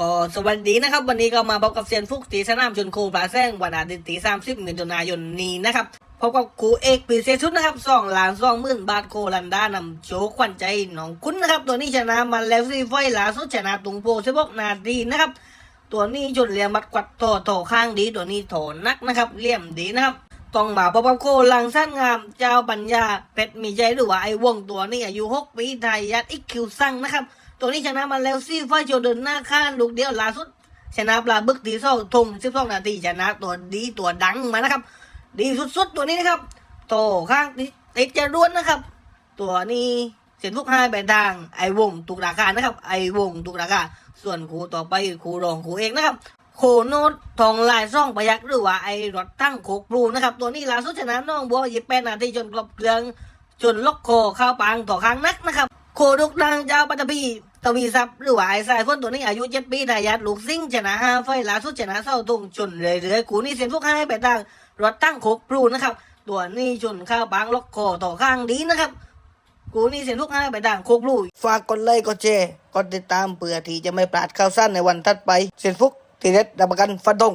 ก็สวัสดีนะครับ วันนี้ก็มาพบกับเซียนฟุกตีสนามชนโคปลาแซงวันอาทิตย์ที่สามสิบมิถุนายนนี้นะครับพบกับครูเอกปีเซชุดนะครับสองล้านสองหมื่นบาทโคลันดานำโชคขวัญใจน้องคุณนะครับ ตัวนี้ชนะมาแล้วสี่ไฟล์ล่าสุดชนะตุงโพสิบกนาทีนะครับ ตัวนี้ชนเหลี่ยมมัดกวัดโถโถข้างดี ตัวนี้โถนักนะครับเหลี่ยมดีนะครับต้องมาพบกับโคลังสั้นงาม เจ้าปัญญาเพชรมีใจหรือว่าไอ้วงตัวนี้อายุหกปีไทยยัดอีกคิวสั่งนะครับ ตัวนี้ชนะมาแล้วซี่ไฟโจเดินหน้าข้างลูกเดียวล่าสุด ชนะปลาบึกตีเศร้าทงสิบสองนาทีชนะตัวดีตัวดังมานะครับ ดีสุดๆตัวนี้นะครับโตข้างติดจะร้วนนะครับ ตัวนี้เสียนทุกห้าไปทางไอวงตุกราคานะครับ ไอวงตุกราคาส่วนครูต่อไปครูรองครูเอกนะครับโคโนตทองลายซ่องประยักหรือว่าไอรถตั้งโคกปลูนะครับ ตัวนี้ล่าสุดชนะน้องบัวยิบแปดนาทีจนกลบเกลืองจนล็อกคอเข้าปางต่อข้างนักนะครับ โคดุกดังเจ้าปัตตพี ตวีทรัพย์หรือว่าไอ้สายฝนตัวนี้อายุเจ็ดปีทายาทลูกซิ่งชนะห้าไฟล์ล่าสุดชนะเศร้าตรงจนเรื่อยๆกูนี่เสียนพวกให้ไปต่างรถตั้งโคกปลูนะครับ ตัวนี้ชนข้าวบางล็อกคอต่อข้างดีนะครับ กูนี่เสียงทุกให้ไปต่างโคกลูฝากกดไลค์กดแชร์กดติดตามเพื่อที่จะไม่พลาดข่าวสั้นในวันถัดไปเสียนฟุกทีเด็ดดับประกันฟันดง